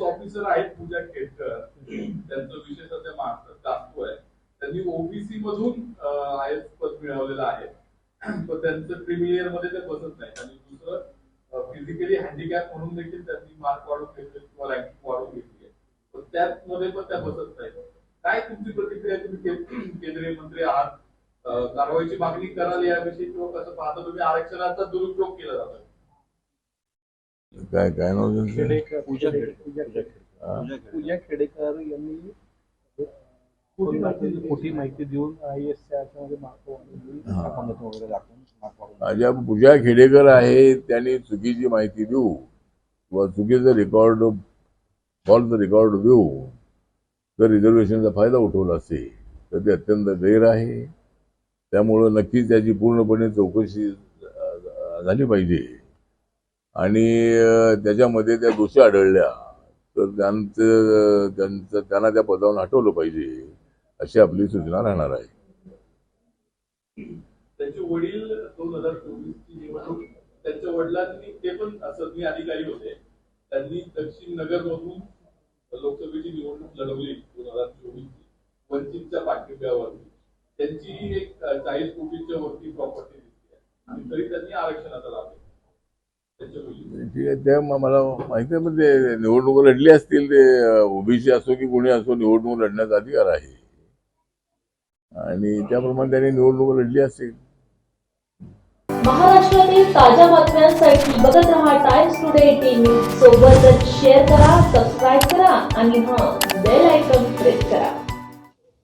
Officer आहेत पूजा खेडकर त्यांचा विषय सध्या महाराष्ट्रात आहे. त्यांनी ओबीसी मधून आय एस पद मिळवलेलं आहे. पण त्यांचं प्रीमियरमध्ये ते बसत नाही. आणि दुसरं फिजिकली हँडिकॅप म्हणून देखील त्यांनी मार्क वाढवून घेतले किंवा रँकिंग वाढवून घेतली आहे. पण त्यामध्ये पण त्या बसत नाही काय तुमची प्रतिक्रिया तुम्ही केंद्रीय मंत्री आहात. कारवाईची मागणी कराल याविषयी किंवा कसं पाहता तुम्ही आरक्षणाचा दुरुपयोग केला जातोय काय काय नाव त्यांचं? पूजा. पूजा खेडेकर. हा? पूजा खेडेकर यांनी खोटी माहिती खोटी माहिती देऊन आय एसमध्ये मार्क वाढवली हा. दाखवण्यात वगैरे दाखवून मार्क वाढवून. माझ्या पूजा खेडेकर आहे त्यांनी चुकीची माहिती देऊ किंवा चुकीचं रेकॉर्ड फॉल्स रेकॉर्ड देऊ तर रिझर्वेशनचा फायदा उठवला असेल तर ते अत्यंत गैर आहे त्यामुळं नक्कीच त्याची पूर्णपणे चौकशी झाली पाहिजे. आणि त्याच्यामध्ये त्या दोषी आढळल्या तर त्यांचं त्यांचं त्यांना त्या पदावरून हटवलं पाहिजे अशी आपली सूचना राहणार आहे. त्यांचे वडील दोन हजार चोवीस निवडणूक त्यांच्या वडिलांनी ते पण सदनी अधिकारी होते त्यांनी दक्षिण नगर मधून लोकसभेची निवडणूक लढवली. त्यांची एक चाळीस कोटीच्या वरती प्रॉपर्टी आणि तरी त्यांनी आरक्षणाचा लाभ ठीक आहे त्या मला माहिती आहे पण ते निवडणूक लढली असतील ते ओबीसी असो की कोणी असो निवडणूक लढण्याचा अधिकार आहे. आणि त्याप्रमाणे त्यांनी निवडणूक लढली असेल. महाराष्ट्रातील ताज्या बातम्यांसाठी बघत रहा टाइम्स टुडे टीव्ही सोबतच शेअर करा सबस्क्राईब करा आणि हां बेल आयकॉन प्रेस करा.